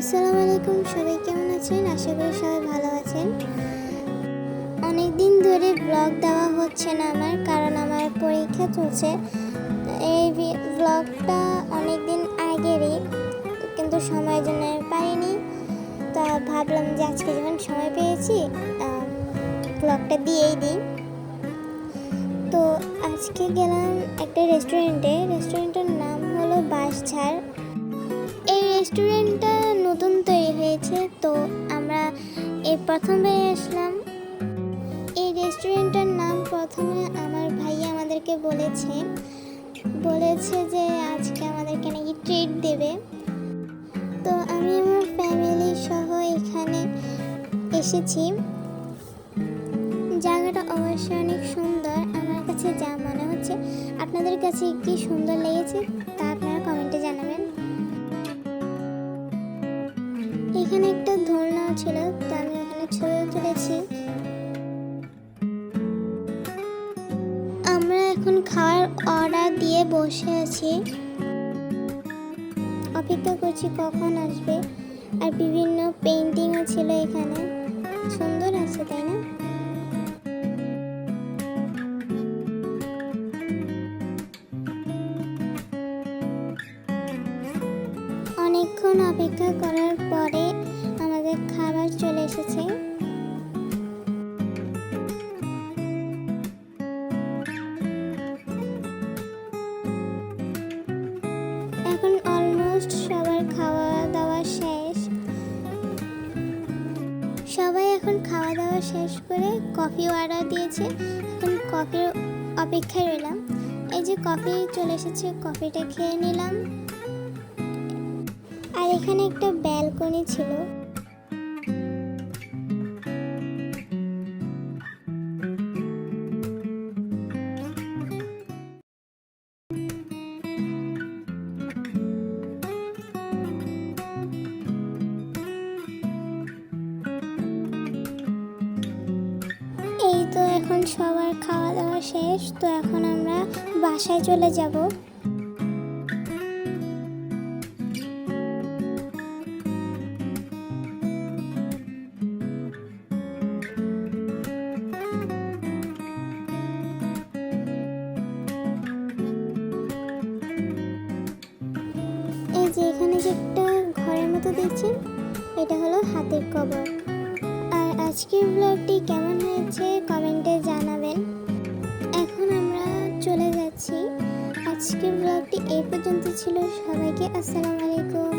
আসসালামু আলাইকুম, সবাই কেমন আছেন? আশা করি সবাই ভালো আছেন। অনেক দিন ধরে ব্লগ দেওয়া হচ্ছে না আমার, কারণ আমার পরীক্ষা চলছে। এই ব্লগটা অনেক দিন আগেরই, কিন্তু সময়ের জন্য পারিনি। তা ভাবলাম যে আজকে যখন সময় পেয়েছি ব্লগটা দিয়েই দিই। তো আজকে গেলাম একটা রেস্টুরেন্টে রেস্টুরেন্টের নাম হলো বাঁশঝাড়। এই রেস্টুরেন্টটা নতুন তৈরি হয়েছে, তো আমরা এই প্রথমবার আসলাম। এই রেস্টুরেন্টের নাম প্রথমে আমার ভাইয়া আমাদেরকে বলেছে। বলেছে যে আজকে আমাদেরকে নাকি ট্রিট দেবে। তো আমি আমার ফ্যামিলি সহ এখানে এসেছি। জায়গাটা অবশ্যই অনেক সুন্দর। আমার কাছে যা মনে হচ্ছে, আপনাদের কাছে কি সুন্দর লেগেছে? ছিল, তো আমি ওখানে ছবিও তুলেছি। আমরা এখন খাওয়ার অর্ডার দিয়ে বসে আছি। অপেক্ষা করছি কখন আসবে। আর বিভিন্ন পেন্টিংও ছিল এখানে। সুন্দর আছে, তাই না? অনেকক্ষণ অপেক্ষা করার পরে আমাদের খাবার চলে এসেছে। এখন অলমোস্ট সবার খাওয়া দাওয়া শেষ। সবাই এখন খাওয়া দাওয়া শেষ করে কফি অর্ডার দিয়েছে। এখন কফির অপেক্ষায় রইলাম। এই যে কফি চলে এসেছে কফিটা খেয়ে নিলাম। আর এখানে একটা ব্যালকনি ছিল। এখন সবার খাওয়া দাওয়া শেষ, তো এখন আমরা বাসায় চলে যাব। এই যে এখানে যে একটা ঘরের মতো দেখছেন, এটা হলো হাতের কবর। আজকের ব্লগটি কেমন হয়েছে কমেন্টে জানাবেন। এখন আমরা চলে যাচ্ছি। আজকের ব্লগটি এই পর্যন্ত ছিল। সবাইকে আসসালামু আলাইকুম।